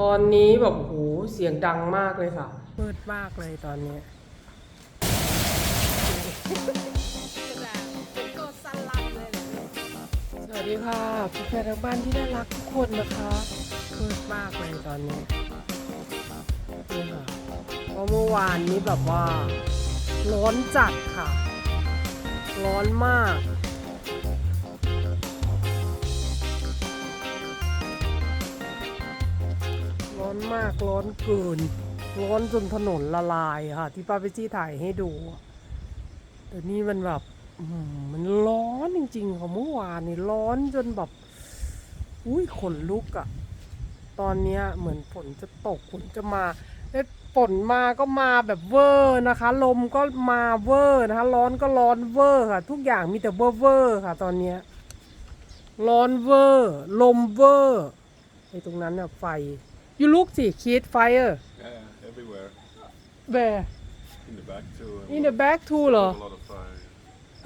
ตอนนี้แบบโอ้โหเสียงดังมากเลยค่ะมืดมากเลยตอนนี้สวัสดีค่ะแฟนๆทางบ้านที่น่ารักทุกคนนะคะมืดมากเลยตอนนี้นี่ค่ะเพราะเมื่อวานนี้แบบว่า ร้อนจัดค่ะ ร้อนมาก อนมากร้อนเกิน ร้อนจนถนนละลายค่ะ ที่ป้าไปจี้ถ่ายให้ดู แต่นี่มันแบบมันร้อนจริงๆค่ะเมื่อวานนี่ร้อนจนแบบ อุ้ยขนลุกอะตอนเนี้ยเหมือนฝนจะตกฝนจะมาแล้วฝนมาก็มาแบบเวอร์นะคะ ลมก็มาเวอร์นะคะ ร้อนก็ร้อนเวอร์ค่ะ ทุกอย่างมีแต่เวอร์เวอร์ค่ะ ตอนเนี้ยร้อนเวอร์ ลมเวอร์ไอ้ตรงนั้นน่ะไฟ you look สิ kid fire Yeah, everywhere. where In the back too. and in the back too เหรอ A lot of fire.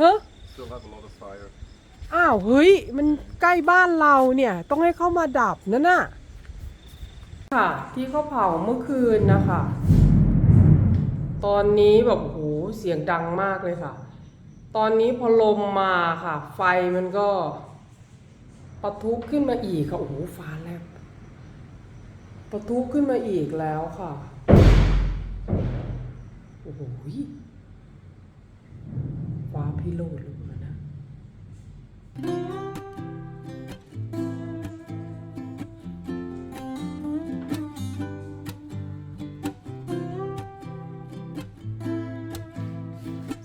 ฮะ Still have a lot of fire. อ้าว เฮ้ย มันใกล้บ้านเราเนี่ย ต้องให้เข้ามาดับนั่นน่ะ ค่ะ ที่เขาเผาเมื่อคืนนะคะ ตอนนี้แบบโอ้โหเสียงดังมากเลยค่ะ ตอนนี้พอลมมาค่ะ ไฟมันก็ปะทุขึ้นมาอีกค่ะ โอ้โหฟ้าแลบ ปะทุขึ้นมาอีกแล้วค่ะ โอ้โหฟ้าพิโรธลงมานะ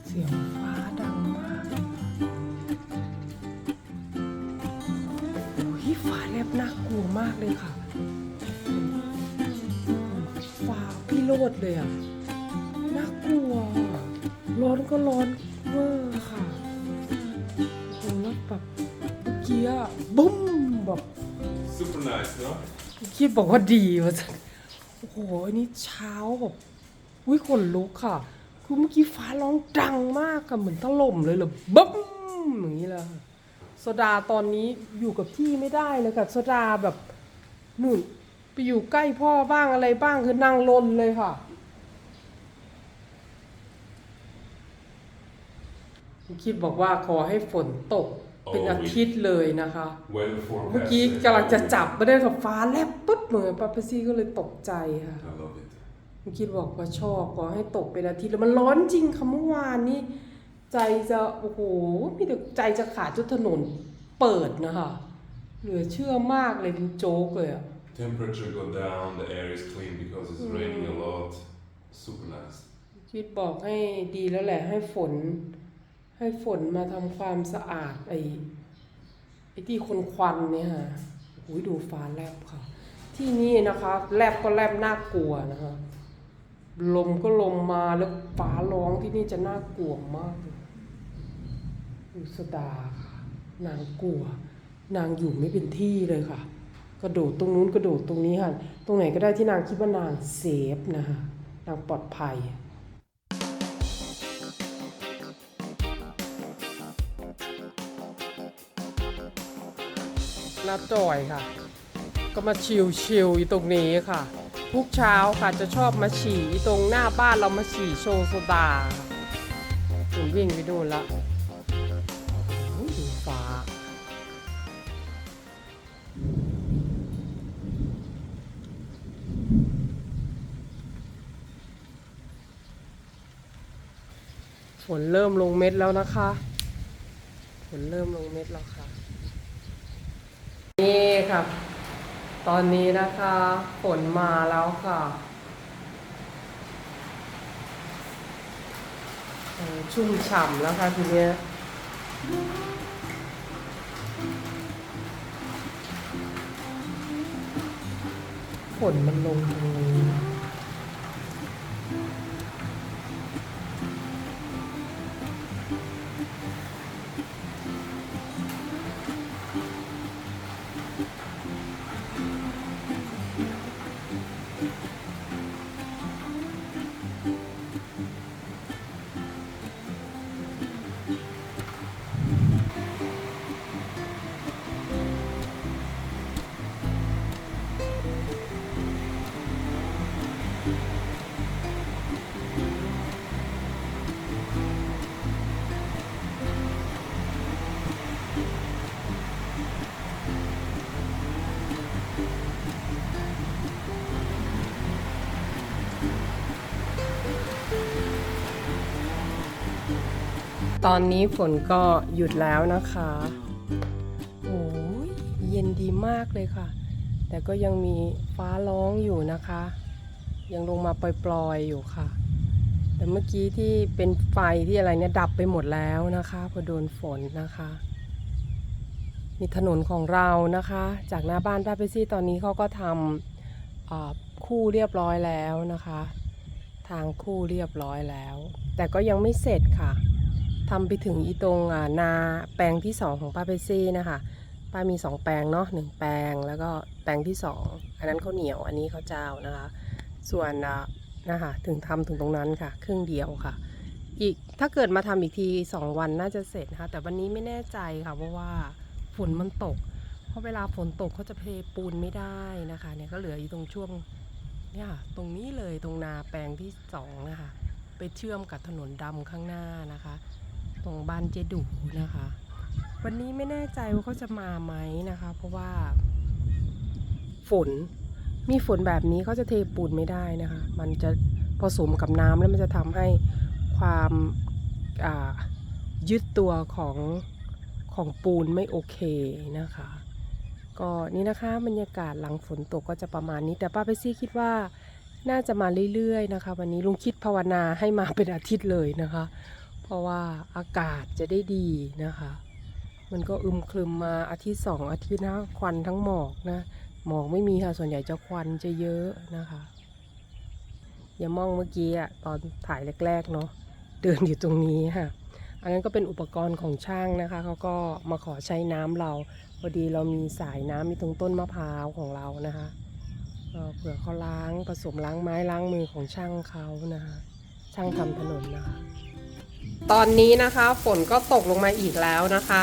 เสียงฟ้าดังมากโอ้ยฟ้าแลบน่ากลัวมากเลยค่ะ พี่โรดเลยอะ น่ากลัว ร้อนก็ร้อนเวอร์ค่ะโอ้โหแล้วแบบเมื่อกี้อะบุ้มแบบ Super nice, no? คิดบอกว่าดีว่าจะโอ้โห อันนี้เช้าแบบอุ้ยขนลุกค่ะ คือเมื่อกี้ฟ้าร้องดังมากอะเหมือนถล่มเลยเหรอบึ้มอย่างนี้เลยค่ะโซดาตอนนี้อยู่กับที่ไม่ได้เลยค่ะโซดาแบบนู่น ไปอยู่ใกล้พ่อบ้างอะไรบ้างคือนั่งลนเลยค่ะ คิดบอกว่าขอให้ฝนตกเป็นอาทิตย์เลยนะคะ Weather forecast. เมื่อกี้กำลังจะจับไม่ได้กับฟ้าแลบปุ๊บเลยป้าเปซี่ก็เลยตกใจค่ะ I love it. เมื่อกี้บอกว่าชอบขอให้ตกเป็นอาทิตย์แล้วมันร้อนจริงค่ะเมื่อวานนี้ใจจะโอ้โหมีแต่ใจจะขาดจนถนนเปิดนะคะเหลือเชื่อมากเลยเป็นโจ๊กเลยอะ Temperature go down, the air is clean because it's raining a lot. Super nice. คิดบอกให้ดีแล้วแหละให้ฝน ให้ฝนมาทำความสะอาดไอ้ไอ้ที่คนควันเนี่ยค่ะโอ้ยดูฟ้าแลบค่ะ ที่นี่นะคะแลบก็แลบน่ากลัวนะคะ ลมก็ลมมาแล้วฟ้าร้องที่นี่จะน่ากลัวมากเลยดูสดาค่ะนางกลัว นางอยู่ไม่เป็นที่เลยค่ะ กระโดดตรงนู้นกระโดดตรงนี้ค่ะ ตรงไหนก็ได้ที่นางคิดว่านางเซฟนะคะนางปลอดภัยน้าจอยค่ะ ก็มาชิวชิวๆอยู่ตรงนี้ค่ะ ทุกเช้าค่ะจะชอบมาฉี่ตรงหน้าบ้านเรามาฉี่โชว์โซดาค่ะถึงวิ่งไปดูนละ ฝนเริ่มลงเม็ดแล้วนะคะฝนเริ่มลงเม็ดแล้วค่ะ นี่ค่ะ ตอนนี้นะคะฝนมาแล้วค่ะชุ่มฉ่ำแล้วค่ะทีเนี้ยฝนมันลงตรงนี้ ตอนนี้ฝนก็หยุดแล้วนะคะ โอ้ยเย็นดีมากเลยค่ะ แต่ก็ยังมีฟ้าร้องอยู่นะคะ ยังลงมาปล่อยๆอยู่ค่ะ แต่เมื่อกี้ที่เป็นไฟที่อะไรเนี่ยดับไปหมดแล้วนะคะพอโดนฝนนะคะมีถนนของเรานะคะ จากหน้าบ้านป้าเปซี่ตอนนี้เขาก็ทำคู่เรียบร้อยแล้วนะคะ ทางคู่เรียบร้อยแล้ว แต่ก็ยังไม่เสร็จค่ะ ทำไปถึงอีตรงนาแปลงที่สองของป้าเปซี่นะคะป้ามีสองแปลงเนาะหนึ่งแปลงแล้วก็แปลงที่สองอันนั้นข้าวเหนียวอันนี้ข้าวเจ้านะคะ ส่วนนะคะถึงทำถึงตรงนั้นค่ะ ครึ่งเดียวค่ะ อีกถ้าเกิดมาทำอีกทีสองวันน่าจะเสร็จนะคะแต่วันนี้ไม่แน่ใจค่ะเพราะว่าฝนมันตก เพราะเวลาฝนตกเขาจะเทปูนไม่ได้นะคะเนี่ยก็เหลืออยู่ตรงช่วงเนี่ยตรงนี้เลยตรงนาแปลงที่สองนะคะไปเชื่อมกับถนนดำข้างหน้านะคะ ตรงบ้านเจดูนะคะ วันนี้ไม่แน่ใจว่าเขาจะมาไหมนะคะ เพราะว่า ฝนมีฝนแบบนี้เขาจะเทปูนไม่ได้นะคะ มันจะผสมกับน้ำแล้วมันจะทำให้ความยึดตัวของของปูนไม่โอเคนะคะ ก็นี่นะคะบรรยากาศหลังฝนตกก็จะประมาณนี้ แต่ป้าไปซี่คิดว่าน่าจะมาเรื่อยๆนะคะ วันนี้ลุงคิดภาวนาให้มาเป็นอาทิตย์เลยนะคะ ราะว่าอากาศจะได้ดีนะคะ มันก็อึมครึมมาอาทิตย์สองอาทิตย์นะควันทั้งหมอกนะ หมอกไม่มีค่ะส่วนใหญ่จะควันจะเยอะนะคะอย่ามองเมื่อกี้อะตอนถ่ายแรกๆเนาะเดินอยู่ตรงนี้ค่ะ อันนั้นก็เป็นอุปกรณ์ของช่างนะคะเขาก็มาขอใช้น้ำเราพอดีเรามีสายน้ำมีตรงต้นมะพร้าวของเรานะคะเผื่อเขาล้างผสมล้างไม้ล้างมือของช่างเขานะคะช่างทำถนนนะคะ ตอนนี้นะคะฝนก็ตกลงมาอีกแล้วนะคะ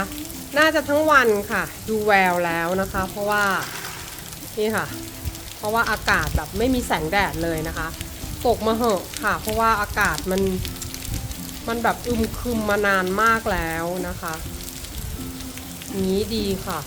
น่าจะทั้งวันค่ะ ดูแววแล้วนะคะ เพราะว่านี่ค่ะ เพราะว่าอากาศแบบไม่มีแสงแดดเลยนะคะ ตกมาเหอะค่ะ เพราะว่าอากาศมันมันแบบอึมครึมมานานมากแล้วนะคะนี้ดีค่ะ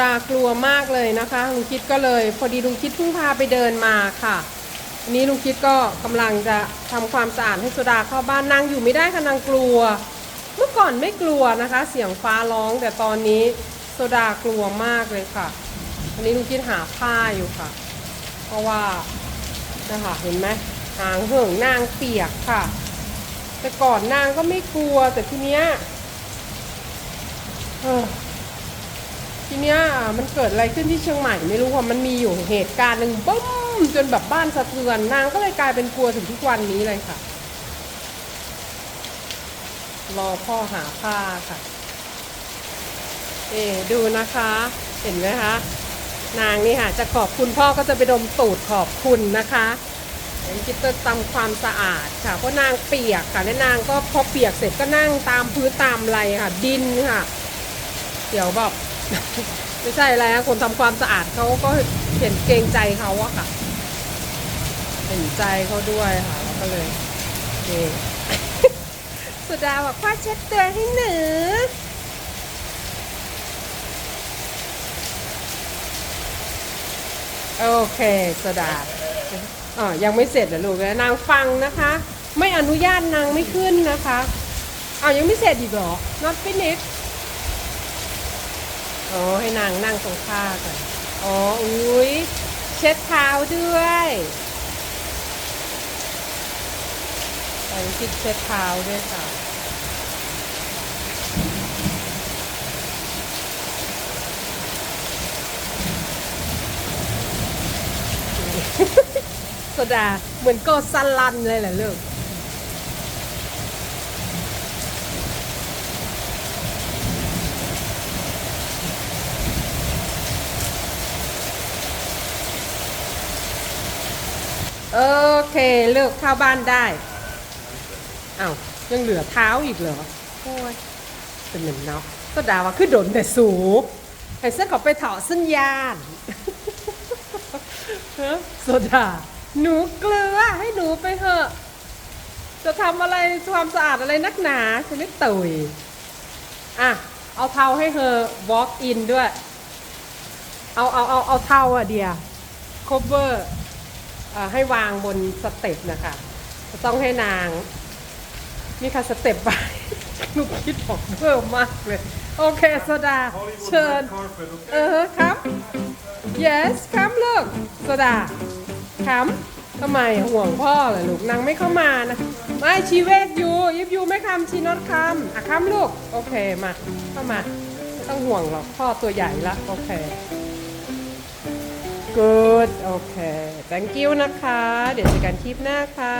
ดากลัวมากเลยนะคะลุงคิดก็เลย พอดีลุงคิดเพิ่งพาไปเดินมาค่ะอันนี้ลุงคิดก็กำลังจะทำความสะอาดให้โซดาเข้าบ้านนางอยู่ไม่ได้ค่ะนางกลัว เมื่อก่อนไม่กลัวนะคะ เสียงฟ้าร้องแต่ตอนนี้โซดากลัวมากเลยค่ะอันนี้ลุงคิดหาผ้าอยู่ค่ะ เพราะว่านะคะเห็นไหมหางเหิงนางเปียกค่ะ แต่ก่อนนางก็ไม่กลัวแต่ทีเนี้ยเออ ทีเนี้ยมันเกิดอะไรขึ้นที่เชียงใหม่ไม่รู้ว่ามันมีอยู่เหตุการณ์หนึ่งบึ้มจนแบบบ้านสะเทือนนางก็เลยกลายเป็นกลัวถึงทุกวันนี้เลยค่ะ รอพ่อหาผ้าค่ะ เอดูนะคะ เห็นไหมคะนางนี่ค่ะจะขอบคุณพ่อก็จะไปดมตูดขอบคุณนะคะเดี๋ยวคิดจะทำความสะอาดค่ะ เพราะนางเปียกค่ะและนางก็พอเปียกเสร็จก็นั่งตามพื้นตามไรค่ะ ดินค่ะ เดี๋ยวแบบ ไม่ใช่แล้วคนทำความสะอาดเขาก็เห็นเกรงใจเขาอะค่ะ เห็นใจเขาด้วยค่ะแล้วก็เลยนี่สุดาบอกพ่อเช็ดตัวให้หนูโอเคสุดาอ๋อยังไม่เสร็จเหรอลูกนะนางฟังนะคะ ไม่อนุญาตนางไม่ขึ้นนะคะอ้ายังไม่เสร็จอีกเหรอ not finished อ๋อให้นางนั่งตรงข้าก่อน อ๋อ อุ้ยเช็ดเท้าด้วยใส่คิดเช็ดเท้าด้วยค่ะ โซดาเหมือนโกซันลันเลยแหละลูก โอเคเลิกเข้าบ้านได้อ้าวยังเหลือเท้าอีกเหรอโอ้ยเป็นเหมือนเนาะก็ด่าว่าคือโดนแต่สูให้เส้นเขาไปเถาะสัญญาณฮะโซดาหนูเกลือให้หนูไปเถอะ จะทำอะไรความสะอาดอะไรนักหนาฉันไม่ตุยอะ เอาเท้าให้เธอ walk in ด้วย เอาเอาเอาเอาเท้าอะเดีย cover อ่า ให้วางบนสเต็ปนะคะจะต้องให้นางนี่ค่ะสเต็ปไปหนูคิดออกเพิ่มมากเลย โอเคโซดา เชิญ เออครับ yes ครับลูกโซดาครับทำไมห่วงพ่อเหรอลูกนางไม่เข้ามานะ ไม่ชีเวกยูยิบยูไม่คำชีนอตคำอะคำลูก โอเคมา เข้ามา ไม่ต้องห่วงหรอกพ่อตัวใหญ่ละ โอเค good โอเค thank you นะคะ เดี๋ยวเจอกันคลิปหน้าค่ะ